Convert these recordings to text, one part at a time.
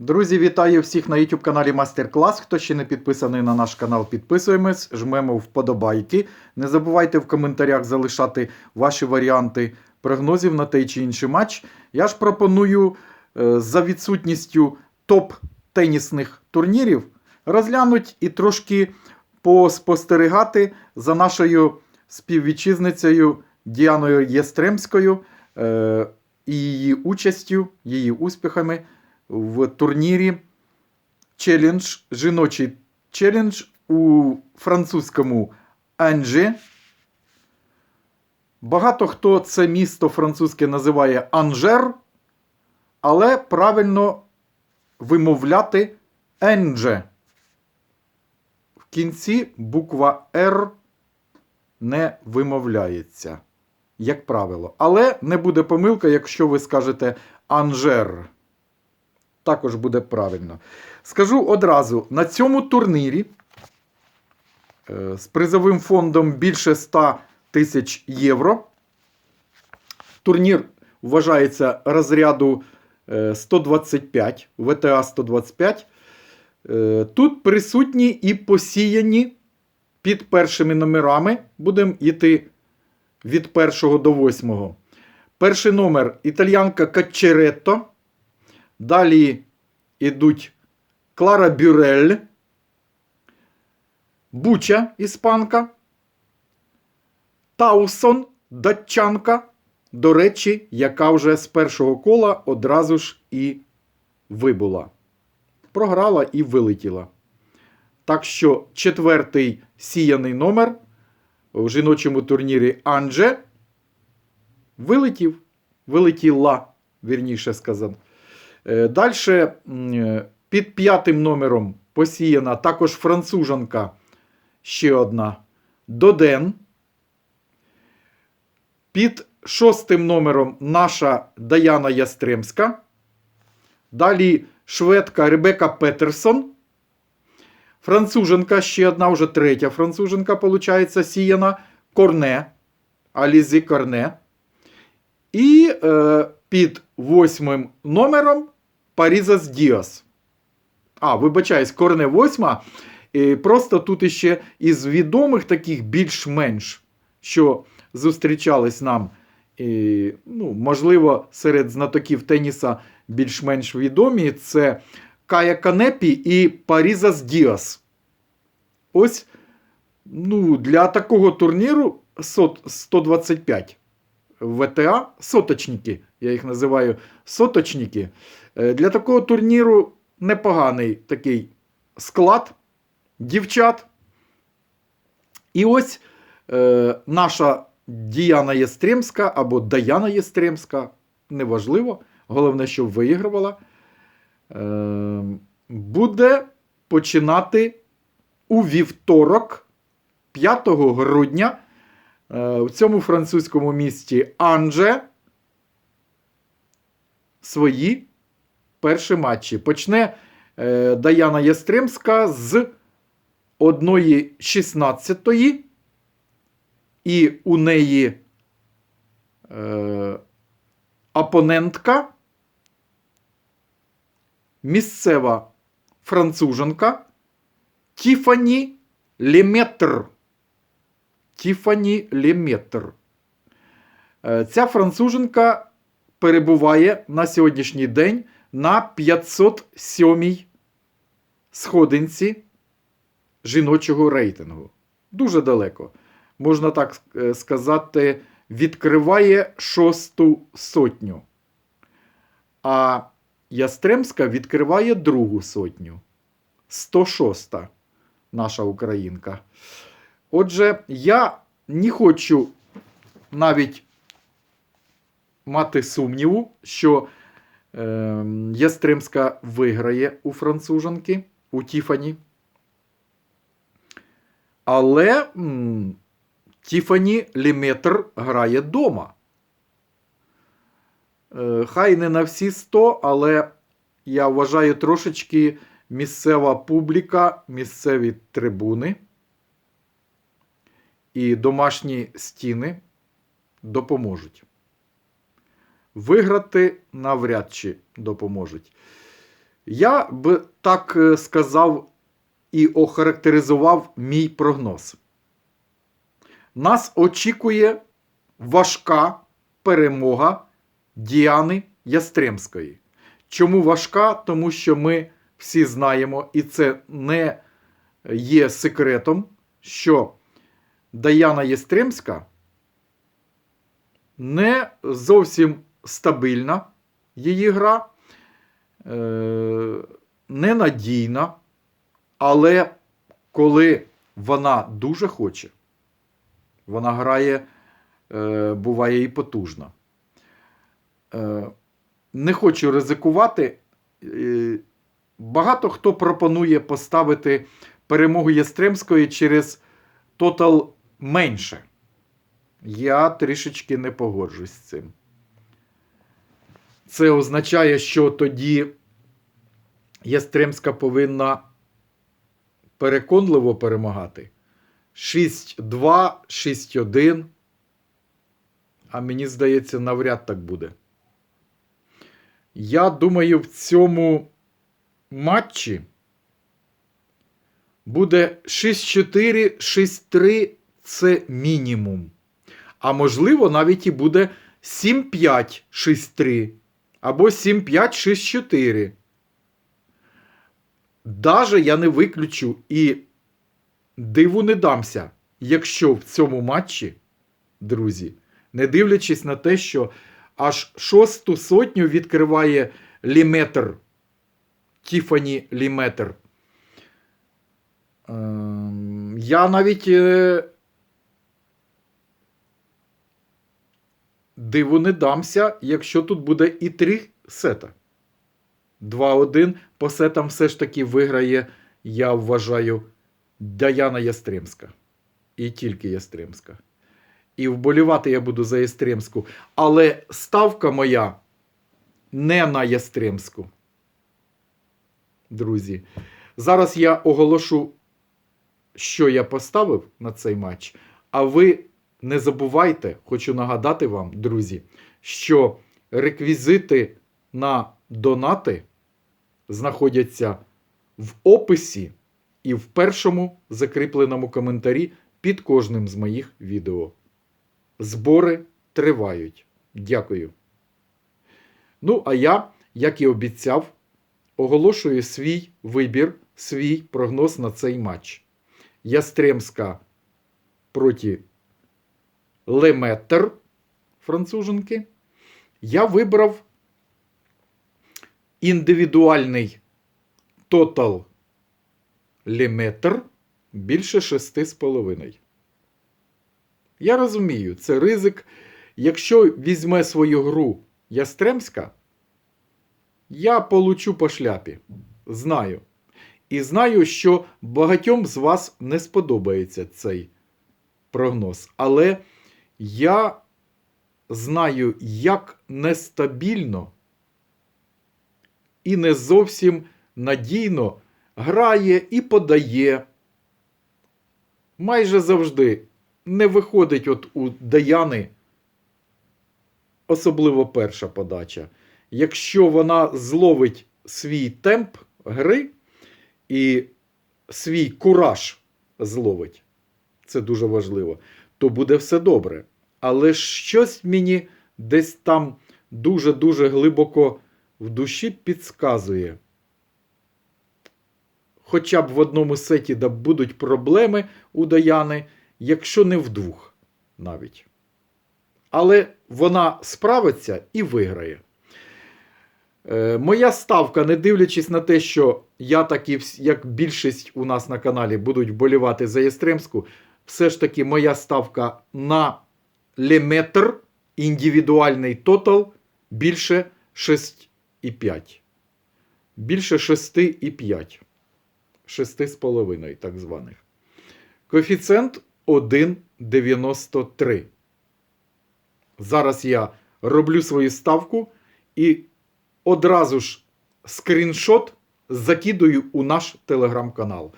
Друзі, вітаю всіх на YouTube каналі Мастер Клас. Хто ще не підписаний на наш канал, підписуємось, жмемо вподобайки. Не забувайте в коментарях залишати ваші варіанти прогнозів на той чи інший матч. Я ж пропоную е, за відсутністю топ-тенісних турнірів розглянути і трошки поспостерігати за нашою співвітчизницею Діаною Єстремською е, і її участю, її успіхами в турнірі челендж, жіночий челендж у французькому Анже. Багато хто це місто французьке називає Анжер, але правильно вимовляти Енже. В кінці буква Р не вимовляється, як правило. Але не буде помилка, якщо ви скажете Анжер також буде правильно. Скажу одразу: на цьому турнірі е, з призовим фондом більше 100 тисяч євро. Турнір вважається розряду е, 125, ВТА 125. Е, Тут присутні і посіяні під першими номерами. Будемо йти від першого до восьмого. Перший номер італьянка Качеретто. Далі йдуть Клара Бюрель, Буча іспанка, Таусон датчанка, до речі, яка вже з першого кола одразу ж і вибула. Програла і вилетіла. Так що четвертий сіяний номер у жіночому турнірі Анже вилетів, вилетіла, вірніше сказано. Далі під п'ятим номером посіяна також францужанка ще одна Доден. Під шостим номером наша Даяна Ястремська. Далі шведка Ребека Петерсон. Француженка ще одна, вже третя француженка, виходить, сіяна Корне. Алізі Корне. І е, під восьмим номером Парізас Діас. А, вибачаюсь, Корне восьма. Просто тут іще із відомих таких більш-менш, що зустрічались нам. Ну, Можливо, серед знатоків теніса більш-менш відомі це Кая Канепі і Парізас Діас. Ось ну, для такого турніру 125 ВТА соточники. Я їх називаю соточники. Для такого турніру непоганий такий склад дівчат. І ось е, наша Діана Єстремська або Даяна Єстремська, неважливо, головне, щоб виігрувала, е, буде починати у вівторок, 5 грудня, е, в цьому французькому місті Анже свої перші матчі. Почне е, Даяна Ястремська з 1.16. І у неї е, опонентка, місцева француженка Тіфані Леметр. Тіфані Леметр. Е, ця француженка перебуває на сьогоднішній день на 507-й сходинці жіночого рейтингу. Дуже далеко. Можна так е, сказати, відкриває шосту сотню. А Ястремська відкриває другу сотню. 106 наша українка. Отже, я не хочу навіть мати сумніву, що е, Ястремська виграє у француженки, у Тіфані. Але м, Тіфані Ліметр грає дома. Е, хай не на всі 100, але я вважаю трошечки місцева публіка, місцеві трибуни і домашні стіни допоможуть. Виграти навряд чи допоможуть. Я би так е, сказав і охарактеризував мій прогноз. Нас очікує важка перемога Діани Ястремської. Чому важка? Тому що ми всі знаємо, і це не є секретом, що Даяна Єстремська не зовсім стабільна її гра, е, ненадійна, але коли вона дуже хоче, вона грає, е, буває і потужна. Е, не хочу ризикувати. Багато хто пропонує поставити перемогу Єстремської через тотал менше. Я трішечки не погоджусь з цим. Це означає, що тоді Ястремська повинна переконливо перемагати. 6-2, 6-1. А мені здається, навряд так буде. Я думаю, в цьому матчі буде 6-4, 6-3 це мінімум. А можливо, навіть і буде 7-5, 6-3. Або 7-5, 6-4. Даже я не виключу і диву не дамся, якщо в цьому матчі, друзі, не дивлячись на те, що аж шосту сотню відкриває Ліметр. Тіфані Ліметр. Ем, Я навіть диву не дамся, якщо тут буде і три сета. 2-1 по сетам все ж таки виграє, я вважаю, Даяна Ястремська. І тільки Ястремська. І вболівати я буду за Ястремську. Але ставка моя не на Ястремську. Друзі. Зараз я оголошу, що я поставив на цей матч. А ви не забувайте, хочу нагадати вам, друзі, що реквізити на донати знаходяться в описі і в першому закріпленому коментарі під кожним з моїх відео. Збори тривають. Дякую. Ну, а я, як і обіцяв, оголошую свій вибір, свій прогноз на цей матч. Ястремська проти Леметр француженки. Я вибрав індивідуальний тотал Леметр більше 6,5. Я розумію, це ризик. Якщо візьме свою гру Ястремська, я получу по шляпі. Знаю. І знаю, що багатьом з вас не сподобається цей прогноз. Але я знаю, як нестабільно і не зовсім надійно грає і подає. Майже завжди не виходить от у Даяни, особливо перша подача. Якщо вона зловить свій темп гри і свій кураж зловить, це дуже важливо, то буде все добре. Але щось мені десь там дуже-дуже глибоко в душі підсказує. Хоча б в одному сеті да будуть проблеми у Даяни, якщо не в двох навіть. Але вона справиться і виграє. Е, моя ставка, не дивлячись на те, що я так і як більшість у нас на каналі будуть вболівати за Єстремську, все ж таки моя ставка на Леметр, індивідуальний тотал більше 6,5. Більше 6,5. 6,5 так званих. Коефіцієнт 1,93. Зараз я роблю свою ставку і одразу ж скріншот закидую у наш телеграм-канал.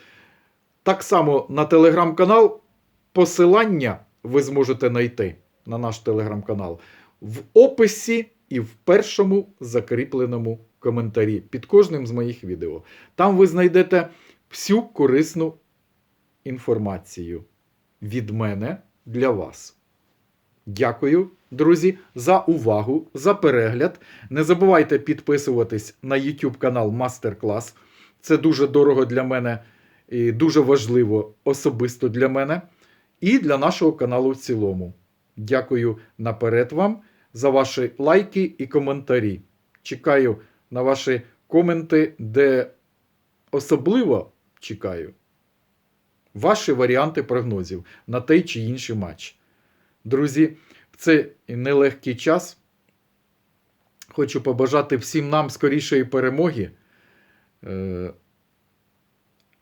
Так само на телеграм-канал посилання ви зможете знайти на наш телеграм-канал в описі і в першому закріпленому коментарі під кожним з моїх відео. Там ви знайдете всю корисну інформацію від мене для вас. Дякую, друзі, за увагу, за перегляд. Не забувайте підписуватись на YouTube канал Мастер Клас. Це дуже дорого для мене і дуже важливо особисто для мене і для нашого каналу в цілому. Дякую наперед вам за ваші лайки і коментарі. Чекаю на ваші коменти, де особливо чекаю ваші варіанти прогнозів на той чи інший матч. Друзі, в цей нелегкий час хочу побажати всім нам скорішої перемоги, е,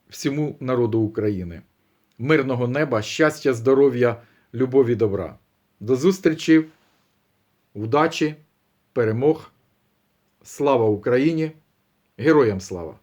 всьому народу України, мирного неба, щастя, здоров'я, любові, добра. До зустрічі, удачі, перемог. Слава Україні! Героям слава!